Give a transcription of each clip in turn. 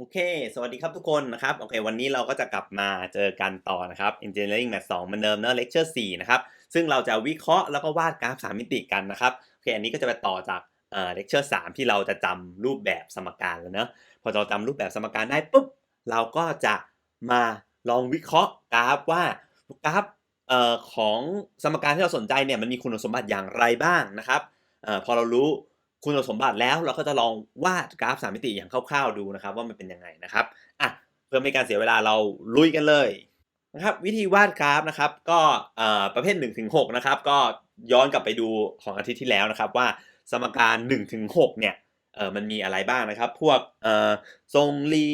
โอเค สวัสดีครับทุกคนนะครับ โอเค วันนี้เราก็จะกลับมาเจอกันต่อนะครับ Engineering Math 2เหมือนเดิมเนอะ Lecture 4 นะครับ ซึ่งเราจะวิเคราะห์แล้วก็วาดกราฟ 3 มิติกันนะครับ โอเค อันนี้ก็จะไปต่อจากเอ่อ Lecture 3 ที่เราจะจำรูปแบบสมการแล้วเนอะ พอเราจำรูปแบบสมการได้ปุ๊บ เราก็จะมาลองวิเคราะห์กราฟว่ากราฟเอ่อของสมการที่เราสนใจเนี่ยมันมีคุณสมบัติอย่างไรบ้างนะครับ เอ่อ พอเรารู้ คุณสมบัติแล้วเราก็จะลองวาดกราฟ3มิติอย่างคร่าวๆดูนะครับ ว่ามันเป็นยังไงนะครับอะเพื่อไม่ให้การเสียเวลาเราลุยกันเลยนะครับวิธีวาดกราฟนะครับก็ประเภท1ถึง6นะครับก็ย้อนกลับไปดูของอาทิตย์ที่แล้วนะครับ ว่าสมการ1ถึง6เนี่ยเออมันมีอะไรบ้างนะครับ พวกเอ่อทรงรี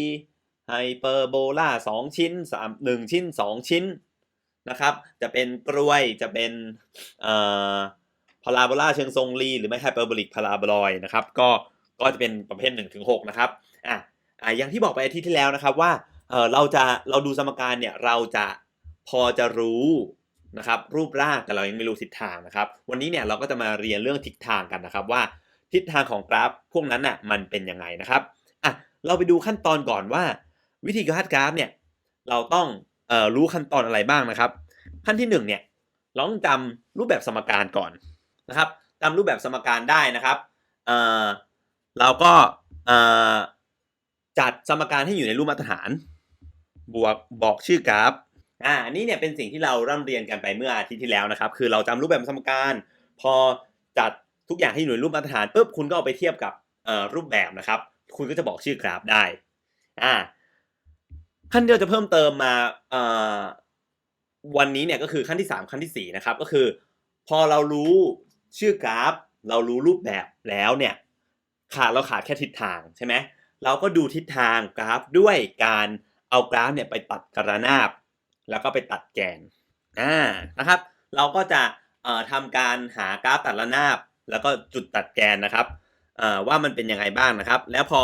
ไฮเปอร์โบลา2ชิ้น3 1ชิ้น 2 ชิ้นนะครับ จะเป็นกล้วยจะเป็นเอ่อ พาราโบลาเชิงทรงรีหรือไม่ไฮเปอร์โบลิกพาราโบลอยนะครับก็ก็จะเป็นประเภท1ถึง6นะครับอะอะอย่างที่บอกไปอาทิตย์ที่แล้วนะครับว่าเออเราจะเราดูสมการเนี่ยเราจะพอจะรู้นะครับรูปร่างแต่เรายังไม่รู้ทิศทางนะครับ วันนี้เนี่ยเราก็จะมาเรียนเรื่องทิศทางกันนะครับว่าทิศทางของกราฟพวกนั้นน่ะมันเป็นยังไงนะครับอะเราไปดูขั้นตอนก่อนว่า วิธีการวาดกราฟเนี่ยเราต้องเอ่อรู้ขั้นตอนอะไรบ้างนะครับ ขั้นที่หนึ่งเนี่ยเราต้องจำรูปแบบสมการก่อน นะครับจำรูปแบบสมการได้นะครับเอ่อเราก็เอ่อจัดสมการให้อยู่ในรูปมาตรฐาน บวกบอกชื่อกราฟอ่าอันนี้เนี่ยเป็นสิ่งที่เราร่ำเรียนกันไปเมื่ออาทิตย์ที่แล้วนะครับ คือเราจำรูปแบบสมการ พอจัดทุกอย่างให้อยู่ในรูปมาตรฐานปุ๊บคุณก็เอาไปเทียบกับรูปแบบนะครับ คุณก็จะบอกชื่อกราฟได้อ่าขั้นที่เราจะเพิ่มเติมมาวันนี้เนี่ยก็คือขั้นที่ 3 ขั้นที่4นะครับก็คือ พอเรารู้ ชื่อกราฟเรารู้รูปแบบแล้วเนี่ยขาดเราขาดแค่ทิศทางใช่ไหมเราก็ดูทิศทางกราฟด้วยการเอากราฟเนี่ยไปตัดกระนาบ แล้วก็ไปตัดแกนอ่านะครับ เราก็จะเอ่อทำการหากราฟตัดระนาบ แล้วก็จุดตัดแกนนะครับเอ่อว่ามันเป็นยังไงบ้างนะครับ แล้วพอ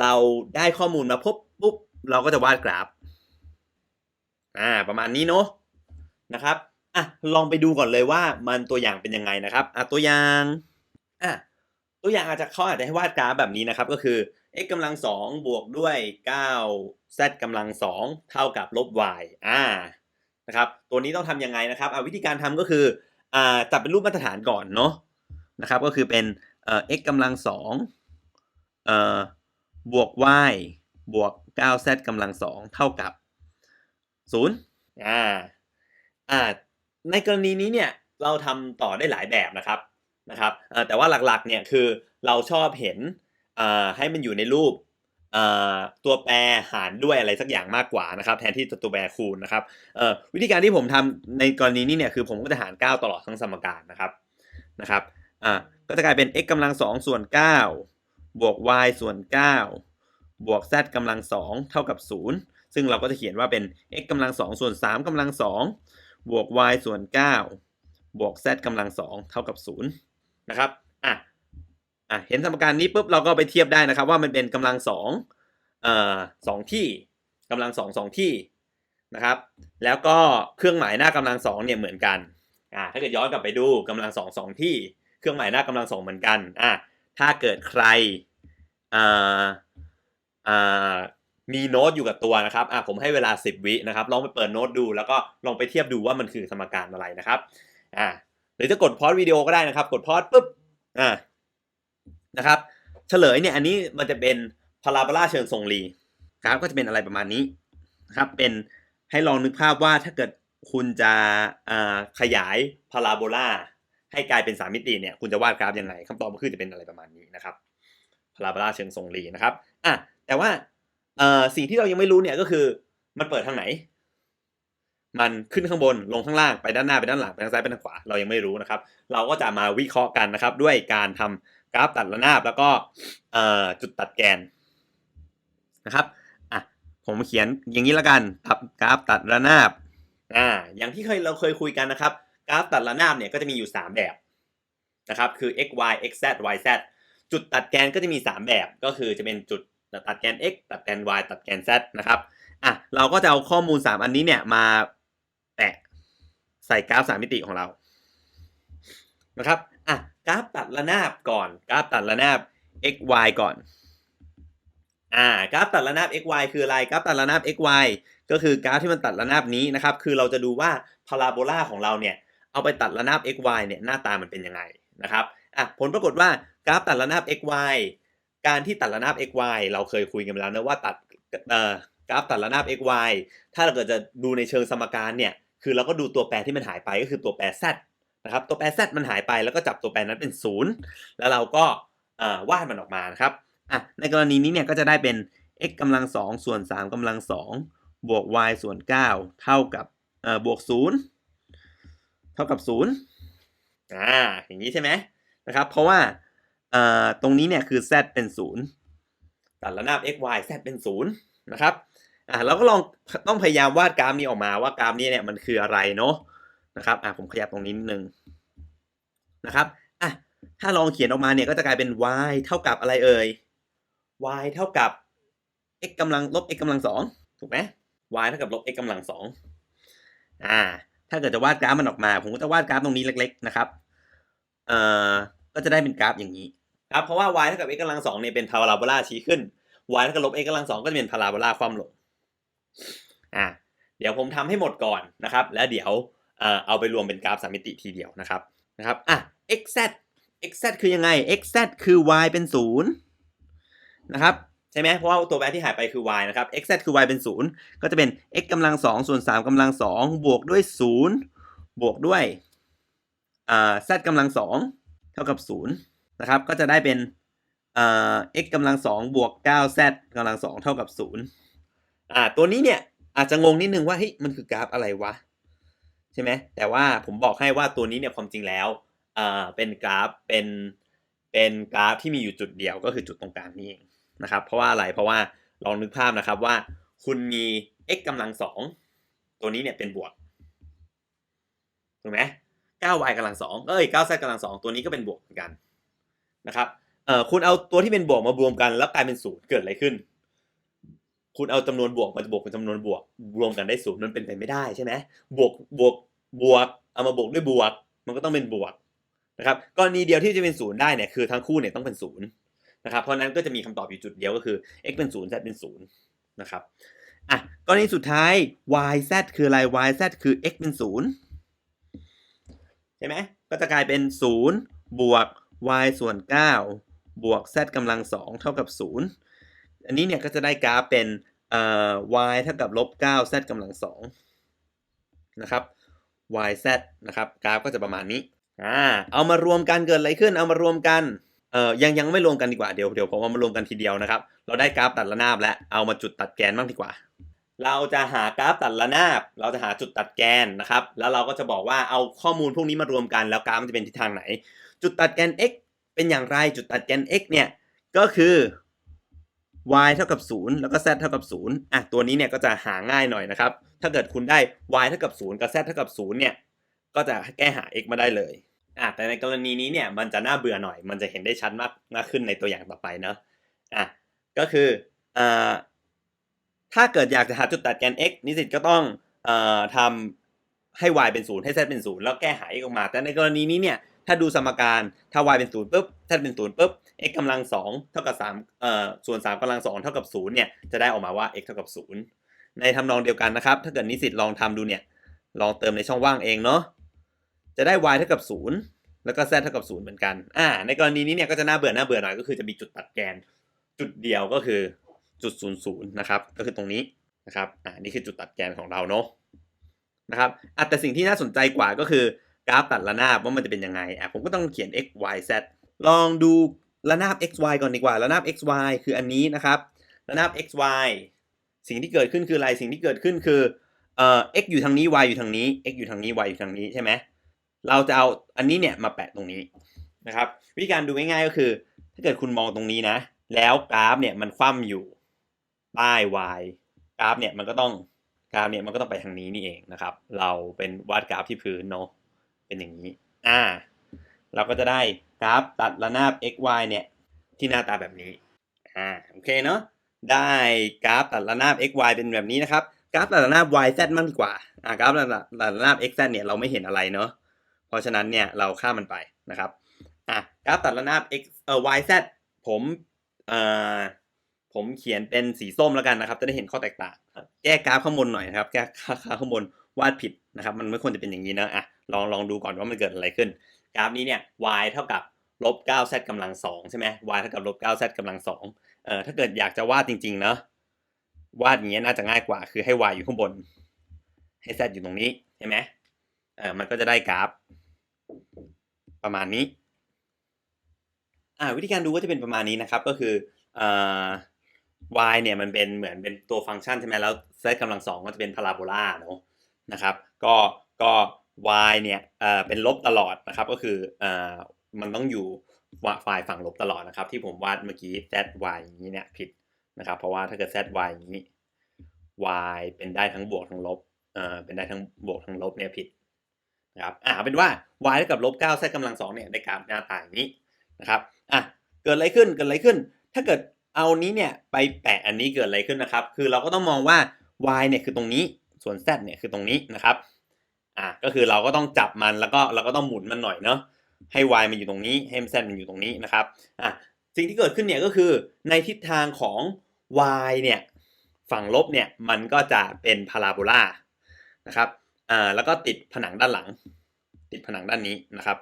เราได้ข้อมูลมาพบปุ๊บเราก็จะวาดกราฟอ่าประมาณนี้เนาะนะครับ อะลองไปดูก่อนเลยว่ามันตัวอย่างเป็นยังไงนะครับอะตัวอย่างอะตัวอย่างอาจจะเขาอาจจะให้วาดกราฟแบบนี้นะครับ ก็คือ x กำลังสองบวกด้วย9 z กำลังสองเท่ากับลบ y อ่านะครับตัวนี้ต้องทำยังไงนะครับอะวิธีการทำก็คืออ่าจับเป็นรูปมาตรฐานก่อนเนาะนะครับก็คือเป็นเอ่อ x กำลังสองเอ่อบวก y บวก 9z กำลังสองเท่ากับ 0 อ่า อ่า ในกรณีนี้เนี่ยเราทำต่อได้หลายแบบนะครับนะครับแต่ว่าหลักๆเนี่ยคือเราชอบเห็นให้มันอยู่ในรูปตัวแปรหารด้วยอะไรสักอย่างมากกว่านะครับ แทนที่ตัวแปรคูณนะครับวิธีการที่ผมทำในกรณีนี้เนี่ยคือผมก็จะหาร 9 ตลอดทั้งสมการนะครับนะครับก็จะกลายเป็น x กำลังสองส่วน9บวก y ส่วน 9 บวก z กำลังสองเท่ากับ 0 ซึ่งเราก็จะเขียนว่าเป็น x กำลังสองส่วน3กำลังสอง บวก y ส่วน 9 บวก z กำลังสองเท่ากับ 0 นะครับ อะ อะ เห็นสมการนี้ปุ๊บเราก็ไปเทียบได้นะครับ ว่ามันเป็นกำลังสองเอ่อสองที่กำลังสองสองที่นะครับ แล้วก็เครื่องหมายหน้ากำลังสองเนี่ยเหมือนกัน อ่าถ้าเกิดย้อนกลับไปดูกำลังสองสองที่ เครื่องหมายหน้ากำลังสองเหมือนกัน อะ ถ้าเกิดใครอ่าอ่า มีโน้ตอยู่กับตัวนะครับอะผมให้เวลา 10 วินะครับลองไปเปิดโน้ตดู แล้วก็ลองไปเทียบดูว่ามันคือสมการอะไรนะครับอ่าหรือจะกดพอสวิดีโอก็ได้นะครับ กดพอสปุ๊บอ่านะครับเฉลยเนี่ยอันนี้มันจะเป็นพาราโบลาเชิงทรงรีกราฟก็จะเป็นอะไรประมาณนี้นะครับเป็นให้ลองนึกภาพว่าถ้าเกิดคุณจะอ่าขยายพาราโบลาให้กลายเป็นสามมิติเนี่ยคุณจะวาดกราฟยังไงคำตอบก็คือจะเป็นอะไรประมาณนี้นะครับพาราโบลาเชิงทรงรีนะครับอะแต่ว่า เอ่อสิ่งที่เรายังไม่รู้เนี่ยก็คือ มันเปิดทางไหน มันขึ้นข้างบนลงข้างล่างไปด้านหน้าไปด้านหลังไปทางซ้ายไปทางขวาเรายังไม่รู้นะครับ เราก็จะมาวิเคราะห์กันนะครับ ด้วยการทำกราฟตัดระนาบแล้วก็จุดตัดแกนนะครับอะผมเขียนอย่างนี้ละกันตัดกราฟตัดระนาบอ่าอย่างที่เคยเราเคยคุยกันนะครับ กราฟตัดระนาบเนี่ยก็จะมีอยู่ 3 แบบนะครับคือ x y x z y z จุดตัดแกนก็จะมี 3 แบบก็คือจะเป็นจุด ตัดแกน x ตัดแกน y ตัดแกน z นะครับอะเราก็จะเอาข้อมูล 3 อันนี้เนี่ยมาแปะใส่กราฟ 3 มิติของเรานะครับอะกราฟตัดระนาบก่อนกราฟตัดระนาบ x y ก่อนอ่ากราฟตัดระนาบ x y คืออะไรกราฟตัดระนาบ x y ก็คือกราฟที่มันตัดระนาบนี้นะครับ คือเราจะดูว่าพาราโบลาของเราเนี่ยเอาไปตัดระนาบ x y เนี่ยหน้าตามันเป็นยังไงนะครับอะผลปรากฏว่ากราฟตัดระนาบ x y การที่ตัดระนาบ x y เราเคยคุยกันไปแล้วนะว่าตัดกราฟตัดระนาบ x y ถ้าเราเกิดจะดูในเชิงสมการเนี่ย คือเราก็ดูตัวแปรที่มันหายไปก็คือตัวแปร z นะครับ ตัวแปร z มันหายไปแล้วก็จับตัวแปรนั้นเป็นศูนย์แล้วเราก็วาดมันออกมานะครับอะในกรณีนี้เนี่ยก็จะได้เป็น x กำลังสองส่วนสามกำลังสองบวก y ส่วนเก้าเท่ากับบวกศูนย์เท่ากับศูนย์อ่าอย่างนี้ใช่ไหมนะครับ เพราะว่า ตรงนี้เนี่ยคือ z เป็นศูนย์ตัดระนาบ x y z เป็นศูนย์นะครับอ่าเราก็ลองต้องพยายามวาดกราฟนี้ออกมาว่ากราฟนี้เนี่ยมันคืออะไรเนาะนะครับอะผมขยับตรงนี้นิดนึงนะครับอะถ้าลองเขียนออกมาเนี่ยก็จะกลายเป็น y เท่ากับอะไรเอ่ย y เท่ากับ x กำลังลบ x กำลังสองถูกไหม y เท่ากับลบ x กำลังสองอ่า ถ้าเกิดจะวาดกราฟมันออกมา ผมก็จะวาดกราฟตรงนี้เล็ก ๆ นะครับ เอ่อ ก็จะได้เป็นกราฟอย่างนี้ ครับเพราะว่า y เท่ากับ x กำลังสองเนี่ยเป็นพาราโบลาชี้ขึ้น y เท่ากับลบ x กำลังสองก็จะเป็นพาราโบลาคว่ำลงอ่าเดี๋ยวผมทำให้หมดก่อนนะครับ แล้วเดี๋ยวเอ่อเอาไปรวมเป็นกราฟสามมิติทีเดียวนะครับนะครับอะ xz xz คือยังไง xz คือ y เป็นศูนย์นะครับใช่ไหมเพราะว่าตัวแปรที่หายไปคือ y นะครับ xz คือ y เป็นศูนย์ก็จะเป็น x กำลังสองส่วนสามกำลังสองบวกด้วยศูนย์บวกด้วยอ่า z กำลังสองเท่ากับศูนย์ นะครับ ก็จะได้เป็นอ่า x กำลังสองบวกเก้า z กำลังสองเท่ากับศูนย์อ่าตัวนี้เนี่ยอาจจะงงนิดนึงว่าเฮ้ยมันคือกราฟอะไรวะ ใช่ไหมแต่ว่าผมบอกให้ว่าตัวนี้เนี่ยความจริงแล้วอ่าเป็นกราฟเป็นเป็นกราฟที่มีอยู่จุดเดียวก็คือจุดตรงกลางนี่เองนะครับ เพราะว่าอะไรเพราะว่าลองนึกภาพนะครับว่าคุณมี x กำลังสองตัวนี้เนี่ยเป็นบวกถูกไหม 9y กำลังสองเอ้ย 9z กำลังสองตัวนี้ก็เป็นบวกเหมือนกัน นะครับเอ่อคุณเอาตัวที่เป็นบวกมารวมกัน แล้วกลายเป็นศูนย์เกิดอะไรขึ้น คุณเอาจำนวนบวกมาบวกเป็นจำนวนบวก รวมกันได้ศูนย์มันเป็นไปไม่ได้ใช่ไหมบวกบวกบวกเอามาบวกด้วยบวก มันก็ต้องเป็นบวกนะครับกรณีเดียวที่จะเป็นศูนย์ได้เนี่ยคือทั้งคู่เนี่ยต้องเป็นศูนย์นะครับเพราะนั้นก็จะมีคำตอบอยู่จุดเดียวก็คือ x เป็นศูนย์ z เป็นศูนย์นะครับอะกรณีสุดท้าย y z คืออะไร y z คือ x เป็นศูนย์ใช่ไหมก็จะกลายเป็นศูนย์บวก y ส่วน 9 บวก z กำลังสองเท่ากับศูนย์อันนี้เนี่ยก็จะได้กราฟเป็น y เท่ากับลบ9 z กำลังสองนะครับ y z นะครับกราฟก็จะประมาณนี้อ่าเอามารวมกันเกิดอะไรขึ้น เอามารวมกันเอ่อยังยังไม่รวมกันดีกว่าเดี๋ยวเดี๋ยวผมเอามารวมกันทีเดียวนะครับ เราได้กราฟตัดระนาบแล้วเอามาจุดตัดแกนบ้างดีกว่า เราจะหากราฟตัดระนาบ เราจะหาจุดตัดแกนนะครับ แล้วเราก็จะบอกว่าเอาข้อมูลพวกนี้มารวมกันแล้วกราฟมันจะเป็นทิศทางไหน จุดตัดแกน x เป็นอย่างไรจุดตัดแกน x เนี่ยก็คือ y เท่ากับ 0 แล้วก็ z เท่ากับ 0อะตัวนี้เนี่ยก็จะหาง่ายหน่อยนะครับ ถ้าเกิดคุณได้ y เท่ากับ 0 กับ z เท่ากับ 0 เนี่ย ก็จะแก้หา x มาได้เลยอะแต่ในกรณีนี้เนี่ยมันจะน่าเบื่อหน่อย มันจะเห็นได้ชัดมากมากขึ้นในตัวอย่างต่อไปเนาะอะก็คืออ่าถ้าเกิดอยากจะหาจุดตัดแกน x นิสิตก็ต้องเอ่อทำให้ y เป็น 0 ให้ z เป็น 0 แล้วแก้หา x ออกมา แต่ในกรณีนี้เนี่ย ถ้าดูสมการถ้า y เป็น0ปุ๊บ z เป็น0ปุ๊บ x กำลัง2เท่ากับ3เอ่อส่วน3กำลัง2เท่ากับ0เนี่ยจะได้ออกมาว่า x เท่ากับ0ในทำนองเดียวกันนะครับ ถ้าเกิดนิสิตลองทำดูเนี่ยลองเติมในช่องว่างเองเนาะจะได้ y เท่ากับ0แล้วก็ z เท่ากับ0เหมือนกันอ่าในกรณีนี้เนี่ยก็จะน่าเบื่อน่าเบื่อหน่อยก็คือจะมีจุดตัดแกน จุดเดียวก็คือจุด00นะครับก็คือตรงนี้นะครับอ่านี่คือจุดตัดแกนของเราเนาะนะครับอะแต่สิ่งที่น่าสนใจกว่าก็คือ กราฟตัดระนาบว่ามันจะเป็นยังไงอะผมก็ต้องเขียน x y z ลองดูระนาบ x y ก่อนดีกว่า ระนาบ x y คืออันนี้นะครับ ระนาบ x y สิ่งที่เกิดขึ้นคืออะไร สิ่งที่เกิดขึ้นคือเอ่อ x อยู่ทางนี้ y อยู่ทางนี้ x อยู่ทางนี้ y อยู่ทางนี้ใช่ไหมเราจะเอาอันนี้เนี่ยมาแปะตรงนี้นะครับวิธีการดูง่ายๆก็คือ ถ้าเกิดคุณมองตรงนี้นะ แล้วกราฟเนี่ยมันคว่ำอยู่ใต้ y กราฟเนี่ยมันก็ต้องกราฟเนี่ยมันก็ต้องไปทางนี้นี่เองนะครับ เราเป็นวาดกราฟที่พื้นเนาะ เป็นอย่างนี้ อ่า เราก็จะได้กราฟตัดระนาบ x y เนี่ย ที่หน้าตาแบบนี้ อ่า โอเคเนาะ ได้กราฟตัดระนาบ x y เป็นแบบนี้นะครับ กราฟตัดระนาบ y z มั่งดีกว่า อ่า กราฟตัดระนาบ x z เนี่ยเราไม่เห็นอะไรเนาะ เพราะฉะนั้นเนี่ยเราข้ามมันไปนะครับ อะ กราฟตัดระนาบ x เอ่อ y z ผมเอ่อผผมเขียนเป็นสีส้มแล้วกันนะครับ จะได้เห็นข้อแตกต่าง แก้กราฟข้างบนหน่อยนะครับ แก้กราฟข้างบนวาดผิดนะครับ มันไม่ควรจะเป็นอย่างนี้นะ อะ ลองลองดูก่อนว่ามันเกิดอะไรขึ้น กราฟนี้เนี่ย y เท่ากับลบ 9z กำลัง2ใช่ไหม y เท่ากับลบ 9z กำลัง2เอ่อถ้าเกิดอยากจะวาดจริงๆเนาะวาดอย่างนี้ยน่าจะง่ายกว่า คือให้ y อยู่ข้างบน ให้ z อยู่ตรงนี้ใช่ไหมเอ่อมันก็จะได้กราฟ ประมาณนี้อ่าวิธีการดูก็จะเป็นประมาณนี้นะครับ ก็คือเอ่า y เนี่ยมันเป็นเหมือนเป็นตัวฟังก์ชันใช่ไหมแล้ว z กำลังสองก็จะเป็นพาราโบลาเนาะนะครับ ก็ก็ y เนี่ยเอ่อเป็นลบตลอดนะครับก็คือเอ่อมันต้องอยู่ฝ่ายฝั่งลบตลอดนะครับ ที่ผมวาดเมื่อกี้ z y อย่างนี้เนี่ยผิดนะครับ เพราะว่าถ้าเกิด z y อย่างนี้ y เป็นได้ทั้งบวกทั้งลบเอ่อเป็นได้ทั้งบวกทั้งลบเนี่ยผิดนะครับอ่าเป็นว่า y เท่ากับลบ9 z กำลังสองเนี่ยได้กราฟหน้าตาอย่างนี้นะครับอะเกิดอะไรขึ้นเกิดอะไรขึ้น ถ้าเกิดเอานี้เนี่ยไปแปะอันนี้เกิดอะไรขึ้นนะครับ คือเราก็ต้องมองว่า y เนี่ยคือตรงนี้ส่วน z เนี่ยคือตรงนี้นะครับ อะก็คือเราก็ต้องจับมันแล้วก็เราก็ต้องหมุนมันหน่อยเนาะให้ y มันอยู่ตรงนี้ให้ z มันอยู่ตรงนี้นะครับอะสิ่งที่เกิดขึ้นเนี่ยก็คือในทิศทางของ y เนี่ยฝั่งลบเนี่ยมันก็จะเป็นพาราโบลานะครับอ่าแล้วก็ติดผนังด้านหลัง ติดผนังด้านนี้นะครับ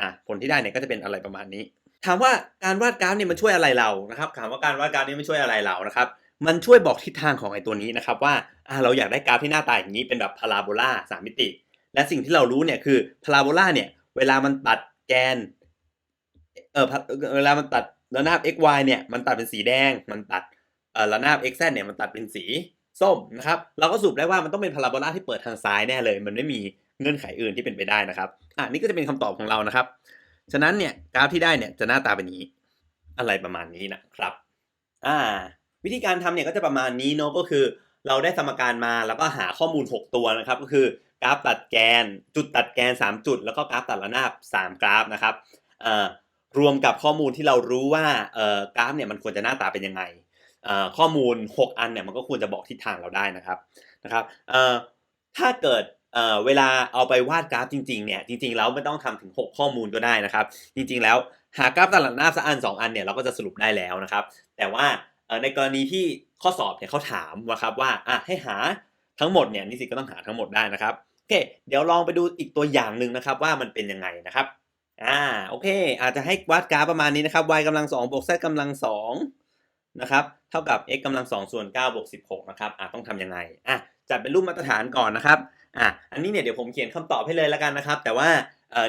อะผลที่ได้เนี่ยก็จะเป็นอะไรประมาณนี้ ถามว่าการวาดกราฟเนี่ยมันช่วยอะไรเรานะครับถามว่าการวาดกราฟเนี่ยมันช่วยอะไรเรานะครับ มันช่วยบอกทิศทางของไอ้ตัวนี้นะครับว่าเราอยากได้กราฟที่หน้าตาอย่างนี้เป็นแบบพาราโบลาสามมิติ และสิ่งที่เรารู้เนี่ยคือพาราโบลาเนี่ยเวลามันตัดแกนเออเวลามันตัดระนาบ x y เนี่ยมันตัดเป็นสีแดง มันตัดเออระนาบ x z เนี่ยมันตัดเป็นสีส้มนะครับเราก็สรุปได้ว่ามันต้องเป็นพาราโบลาที่เปิดทางซ้ายแน่เลย มันไม่มีเงื่อนไขอื่นที่เป็นไปได้นะครับอ่านี่ก็จะเป็นคำตอบของเรานะครับ ฉะนั้นเนี่ยกราฟที่ได้เนี่ยจะหน้าตาเป็นนี้ อะไรประมาณนี้นะครับ อ่า วิธีการทำเนี่ยก็จะประมาณนี้เนาะก็คือ เราได้สมการมาแล้วก็หาข้อมูล 6 ตัวนะครับ ก็คือกราฟตัดแกน จุดตัดแกน 3 จุด แล้วก็กราฟตัดระนาบ 3 กราฟนะครับรวมกับข้อมูลที่เรารู้ว่ากราฟเนี่ยมันควรจะหน้าตาเป็นยังไงข้อมูล 6 อันเนี่ยมันก็ควรจะบอกทิศทางเราได้นะครับนะครับถ้าเกิดเเวลาเอาไปวาดกราฟจริงๆเนี่ยจริงๆแล้วไม่ต้องทำถึง 6 ข้อมูลก็ได้นะครับ จริงๆแล้วหากราฟตัดระนาบสักอัน 2 อันเนี่ยเราก็จะสรุปได้แล้วนะครับ แต่ว่า ในกรณีที่ข้อสอบเนี่ยเขาถามว่าครับว่าอะให้หาทั้งหมดเนี่ยนิสิตก็ต้องหาทั้งหมดได้นะครับโอเค เดี๋ยวลองไปดูอีกตัวอย่างหนึ่งนะครับว่ามันเป็นยังไงนะครับอ่าโอเค อาจจะให้วาดกราฟประมาณนี้นะครับ y กำลังสองบวก z กำลังสองนะครับเท่ากับ x กำลังสองส่วน9บวก16นะครับอะต้องทำยังไงอะจัดเป็นรูปมาตรฐานก่อนนะครับอะอันนี้เนี่ยเดี๋ยวผมเขียนคำตอบให้เลยแล้วกันนะครับ แต่ว่า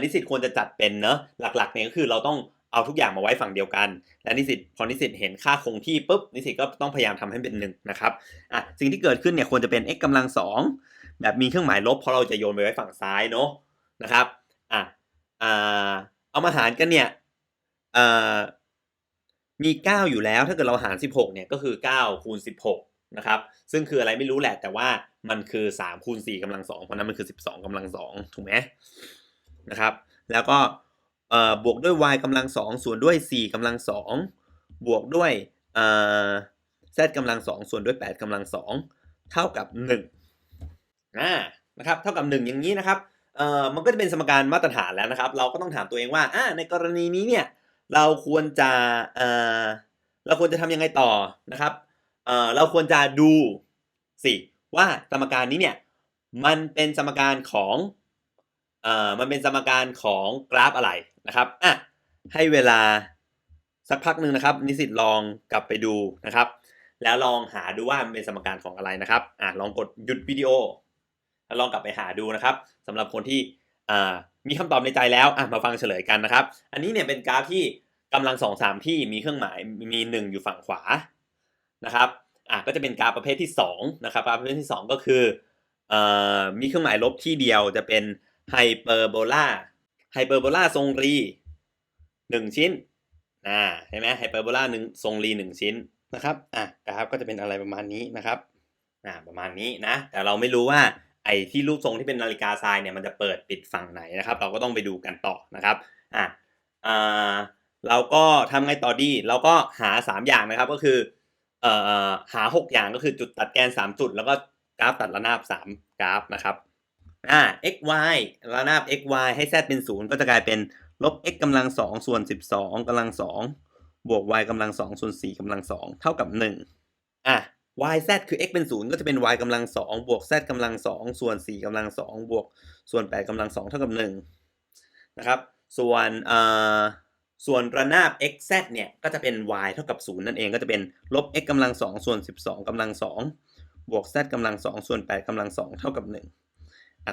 นิสิตควรจะจัดเป็นเนอะหลักๆเนี่ยก็คือเราต้อง เอาทุกอย่างมาไว้ฝั่งเดียวกัน และนิสิตพอนิสิตเห็นค่าคงที่ปุ๊บนิสิตก็ต้องพยายามทำให้เป็นหนึ่งนะครับอะสิ่งที่เกิดขึ้นเนี่ยควรจะเป็น x กำลังสองแบบมีเครื่องหมายลบเพราะเราจะโยนไปไว้ฝั่งซ้ายเนาะนะครับอะอ่าเอามาหารกันเนี่ยเอ่อมี 9 อยู่แล้วถ้าเกิดเราหาร 16เนี่ยก็คือ 9 คูณ 16 นะครับ ซึ่งคืออะไรไม่รู้แหละ แต่ว่ามันคือ 3 คูณ4กำลัง2เพราะนั้นมันคือ 12กำลัง2ถูกไหมนะครับ แล้วก็ บวกด้วย y กำลัง2ส่วนด้วย 4กำลัง2บวกด้วย z กำลัง2ส่วนด้วย 8กำลัง2เท่ากับ1อ่านะครับเท่ากับ 1 อย่างนี้นะครับเอ่อมันก็จะเป็นสมการมาตรฐานแล้วนะครับ เราก็ต้องถามตัวเองว่าอ่าในกรณีนี้เนี่ยเราควรจะเอ่อเราควรจะทำยังไงต่อนะครับเอ่อเราควรจะดูสิว่าสมการนี้เนี่ยมันเป็นสมการของเอ่อมันเป็นสมการของกราฟอะไร นะครับอะให้เวลาสักพักหนึ่งนะครับ นิสิตลองกลับไปดูนะครับ แล้วลองหาดูว่ามันเป็นสมการของอะไรนะครับอะลองกดหยุดวิดีโอแล้วลองกลับไปหาดูนะครับสำหรับคนที่อ่ามีคำตอบในใจแล้วอะมาฟังเฉลยกันนะครับ อันนี้เนี่ยเป็นกราฟที่กำลังสองสามที่มีเครื่องหมายมีหนึ่งอยู่ฝั่งขวานะครับอะก็จะเป็นกราฟประเภทที่สองนะครับกราฟประเภทที่สองก็คือเอ่อมีเครื่องหมายลบที่เดียวจะเป็นไฮเปอร์โบลา ไฮเปอร์โบลาทรงรีหนึ่งชิ้นอ่าเห็นไหมไฮเปอร์โบลาหนึ่งทรงรีหนึ่งชิ้นนะครับอะกราฟก็จะเป็นอะไรประมาณนี้นะครับอ่าประมาณนี้นะ แต่เราไม่รู้ว่าไอ้ที่รูปทรงที่เป็นนาฬิกาทรายเนี่ยมันจะเปิดปิดฝั่งไหนนะครับ เราก็ต้องไปดูกันต่อนะครับอะอ่าเราก็ทำไงต่อดี เราก็หา 3 อย่างนะครับก็คือเอ่อหา 6 อย่างก็คือจุดตัดแกน 3 จุด แล้วก็กราฟตัดระนาบ 3 กราฟนะครับ อ่า x y ระนาบ x y ให้ z เป็น 0 ก็จะกลายเป็นลบ x กำลัง2ส่วน 12กำลัง2บวก y กำลังสองส่วน4กำลังสองเท่ากับ 1 อะ y z คือ x เป็น 0 ก็จะเป็น y กำลังสองบวก z กำลังสองส่วน4กำลังสองบวกส่วน8กำลังสองเท่ากับ1นะครับ ส่วนเอ่อส่วนระนาบ x z เนี่ยก็จะเป็น y เท่ากับ 0 นั่นเองก็จะเป็นลบ x กำลังสองส่วน 12กำลังสองบวก z กำลังสองส่วน8กำลังสองเท่ากับ1อะ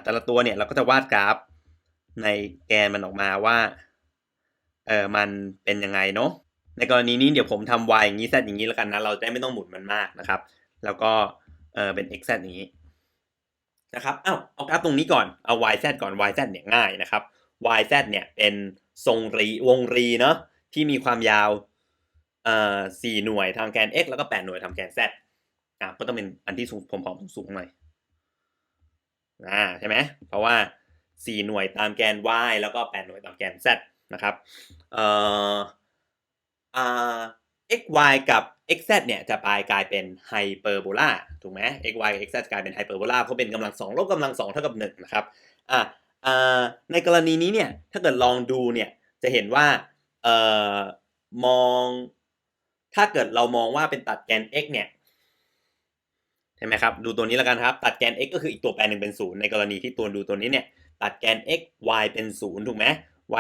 แต่ละตัวเนี่ยเราก็จะวาดกราฟในแกนมันออกมาว่าเออมันเป็นยังไงเนาะในกรณีนี้เดี๋ยวผมทำ y อย่างนี้ z อย่างนี้แล้วกันนะ เราจะไม่ต้องหมุนมันมากนะครับ แล้วก็เออเป็น x z อย่างนี้นะครับอ้าวเอากราฟตรงนี้ก่อนเอา y z ก่อน y z เนี่ยง่ายนะครับ y z เนี่ยเป็นทรงรีวงรีเนาะที่มีความยาวเอ่อสี่หน่วยทำแกน x แล้วก็แปดหน่วยทำแกน z อะก็ต้องเป็นอันที่สูงผมๆสูงหน่อย อ่าใช่ไหมเพราะว่าสี่หน่วยตามแกน y แล้วก็แปดหน่วยตามแกน z นะครับเอ่ออ่า x y กับ x z เนี่ยจะปลายกลายเป็นไฮเปอร์โบลาถูกไหม x y กับ x z กลายเป็นไฮเปอร์โบลาเพราะเป็นกำลังสองลบกำลังสองเท่ากับหนึ่งนะครับอ่าอ่าในกรณีนี้เนี่ยถ้าเกิดลองดูเนี่ยจะเห็นว่าเอ่อมอง ถ้าเกิดเรามองว่าเป็นตัดแกน x เนี่ย ใช่ไหมครับ ดูตัวนี้แล้วกันครับ ตัดแกน x ก็คืออีกตัวแปรหนึ่งเป็นศูนย์ในกรณีที่ตัวดูตัวนี้เนี่ย ตัดแกน x y เป็นศูนย์ถูกไหม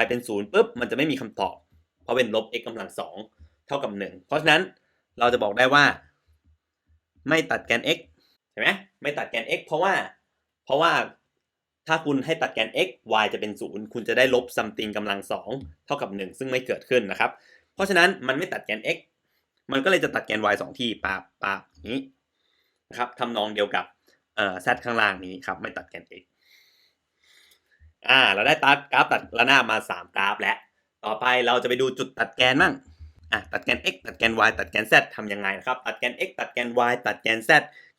y เป็นศูนย์ปุ๊บ มันจะไม่มีคำตอบ เพราะเป็นลบ x กำลังสองเท่ากับหนึ่งเพราะฉะนั้นเราจะบอกได้ว่า ไม่ตัดแกน x ใช่ไหมไม่ตัดแกน x เพราะว่า เพราะว่าถ้าคุณให้ตัดแกน x y จะเป็นศูนย์คุณจะได้ลบ something กำลังสองเท่ากับหนึ่งซึ่งไม่เกิดขึ้นนะครับ เพราะฉะนั้นมันไม่ตัดแกน x มันก็เลยจะตัดแกน y สองที่ปาบปาบอย่างนี้ นะครับทำนองเดียวกับเอ่อ z ข้างล่างนี้ครับ ไม่ตัดแกน x อ่า เราได้ตัดกราฟตัดระนาบมา 3 กราฟแล้ว ต่อไปเราจะไปดูจุดตัดแกนมั่งอะตัดแกน x ตัดแกน y ตัดแกน z ทำยังไงนะครับ ตัดแกน x ตัดแกน y ตัดแกน z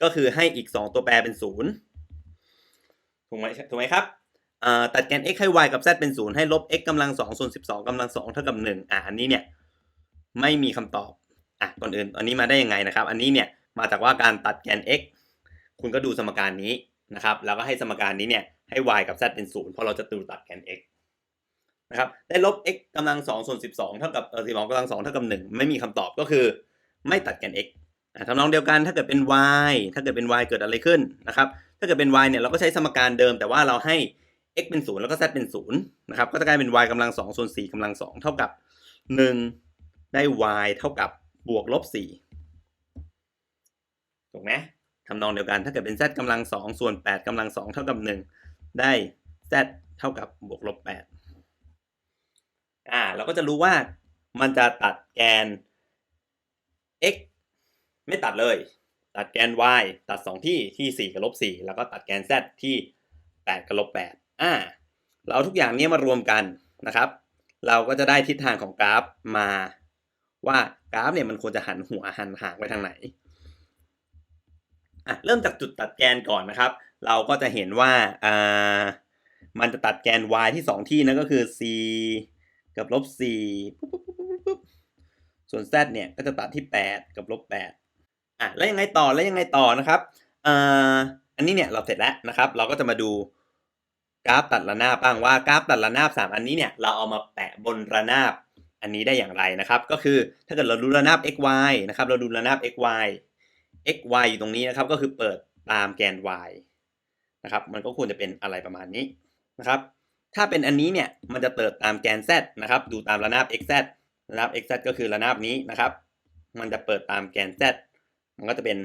ก็คือให้อีก 2 ตัวแปรเป็น 0 ถูกไหมถูกไหมครับอ่าตัดแกน x ให้ y กับ z เป็น 0 ให้ลบ x กำลัง2ส่วน12กำลัง2เท่ากับ1อะอันนี้เนี่ยไม่มีคำตอบอะก่อนอื่นอันนี้มาได้ยังไงนะครับ อันนี้เนี่ย มาจากว่าการตัดแกน x คุณก็ดูสมการนี้นะครับ แล้วก็ให้สมการนี้เนี่ยให้ y กับ z เป็น0เพราะเราจะดูตัดแกน x นะครับได้ลบ x กำลัง2ส่วน12เท่ากับเออ12กำลัง2เท่ากับ1ไม่มีคำตอบก็คือไม่ตัดแกน x ทำนองเดียวกันถ้าเกิดเป็น y ถ้าเกิดเป็น y เกิดอะไรขึ้นนะครับ ถ้าเกิดเป็น y เนี่ยเราก็ใช้สมการเดิม แต่ว่าเราให้ x เป็น0แล้วก็ z เป็น0นะครับ ก็จะกลายเป็น y กำลัง2ส่วน4กำลัง2เท่ากับ1ได้ y เท่ากับบวกลบ4 ถูกไหมทำนองเดียวกันถ้าเกิดเป็น z กำลัง2ส่วน8กำลัง2เท่ากับ 1 ได้ z เท่ากับบวกลบ8อ่าเราก็จะรู้ว่ามันจะตัดแกน x ไม่ตัดเลย ตัดแกน y ตัด 2 ที่ที่ 4 กับลบ4แล้วก็ตัดแกน z ที่ 8 กับลบ8อ่าเราเอาทุกอย่างนี้มารวมกันนะครับ เราก็จะได้ทิศทางของกราฟมาว่ากราฟเนี่ยมันควรจะหันหัวหันหางไปทางไหน อะเริ่มจากจุดตัดแกนก่อนนะครับ เราก็จะเห็นว่าอ่ามันจะตัดแกน y ที่ 2 ที่นั่นก็คือ c กับลบ4ส่วน z เนี่ยก็จะตัดที่ 8 กับลบ8อะแล้วยังไงต่อแล้วยังไงต่อนะครับอ่าอันนี้เนี่ยเราเสร็จแล้วนะครับ เราก็จะมาดูกราฟตัดระนาบบ้างว่ากราฟตัดระนาบ 3 อันนี้เนี่ยเราเอามาแปะบนระนาบอันนี้ได้อย่างไรนะครับ ก็คือถ้าเกิดเราดูระนาบ x y นะครับ เราดูระนาบ x y x y อยู่ตรงนี้นะครับก็คือเปิดตามแกน y นะครับมันก็ควรจะเป็นอะไรประมาณนี้นะครับถ้าเป็นอันนี้เนี่ยมันจะเปิดตามแกน z นะครับดูตามระนาบ x z ระนาบ x z ก็คือระนาบนี้นะครับมันจะเปิดตามแกน z มันก็จะเป็น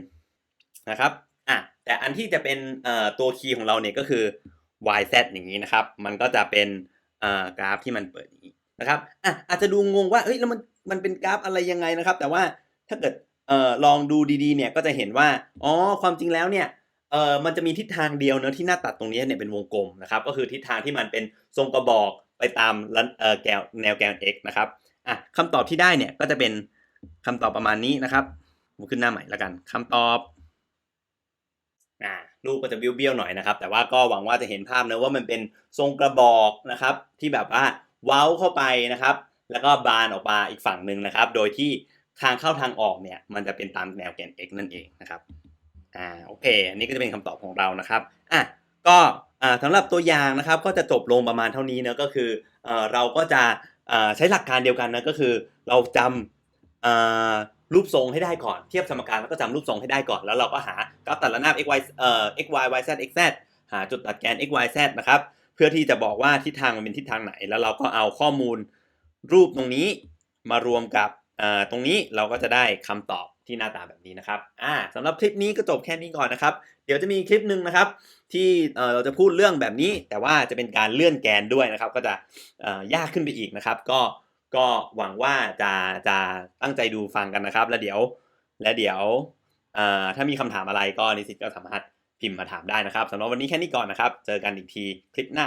นะครับอะแต่อันที่จะเป็นตัวคีย์ของเราเนี่ยก็คือ y z อย่างนี้นะครับ มันก็จะเป็นกราฟที่มันเปิดอย่างนี้นะครับอะอาจจะดูงงว่าเฮ้ยแล้วมันมันเป็นกราฟอะไรยังไงนะครับ แต่ว่าถ้าเกิด เอ่อลองดูดีๆเนี่ยก็จะเห็นว่าอ๋อความจริงแล้วเนี่ยเอ่อมันจะมีทิศทางเดียวเนอะที่หน้าตัดตรงนี้เนี่ยเป็นวงกลมนะครับก็คือทิศทางที่มันเป็นทรงกระบอกไปตามเอ่อแกวแนวแกน x นะครับอะคำตอบที่ได้เนี่ยก็จะเป็นคำตอบประมาณนี้นะครับผมขึ้นหน้าใหม่แล้วกันคำตอบอ่ารูปก็จะเบี้ยวๆหน่อยนะครับ แต่ว่าก็หวังว่าจะเห็นภาพนะว่ามันเป็นทรงกระบอกนะครับ ที่แบบว่าเว้าเข้าไปนะครับ แล้วก็บานออกมาอีกฝั่งหนึ่งนะครับ โดยที่ ทางเข้าทางออกเนี่ยมันจะเป็นตามแนวแกน x นั่นเองนะครับอ่าโอเค อันนี้ก็จะเป็นคำตอบของเรานะครับอะก็อ่าสำหรับตัวอย่างนะครับก็จะจบลงประมาณเท่านี้นะก็คือเอ่อเราก็จะอ่าใช้หลักการเดียวกันนะก็คือ เราจเอ่อรูปทรงให้ได้ก่อนเทียบสมการแล้วก็จำรูปทรงให้ได้ก่อน แล้วเราก็หากราฟตัดระนาบ x y เอ่อ x y y z x z หาจุดตัดแกน x y z นะครับเพื่อที่จะบอกว่าทิศทางมันเป็นทิศทางไหน แล้วเราก็เอาข้อมูลรูปตรงนี้มารวมกับ ตรงนี้เราก็จะได้คำตอบที่หน้าตาแบบนี้นะครับอ่าสำหรับคลิปนี้ก็จบแค่นี้ก่อนนะครับ เดี๋ยวจะมีคลิปหนึ่งนะครับ ที่เราจะพูดเรื่องแบบนี้ แต่ว่าจะเป็นการเลื่อนแกนด้วยนะครับ ก็จะยากขึ้นไปอีกนะครับ ก็ก็หวังว่าจะจะตั้งใจดูฟังกันนะครับ แล้วเดี๋ยวและเดี๋ยวถ้ามีคำถามอะไรก็นิสิตก็สามารถพิมพ์มาถามได้นะครับสำหรับวันนี้แค่นี้ก่อนนะครับ เจอกันอีกทีคลิปหน้า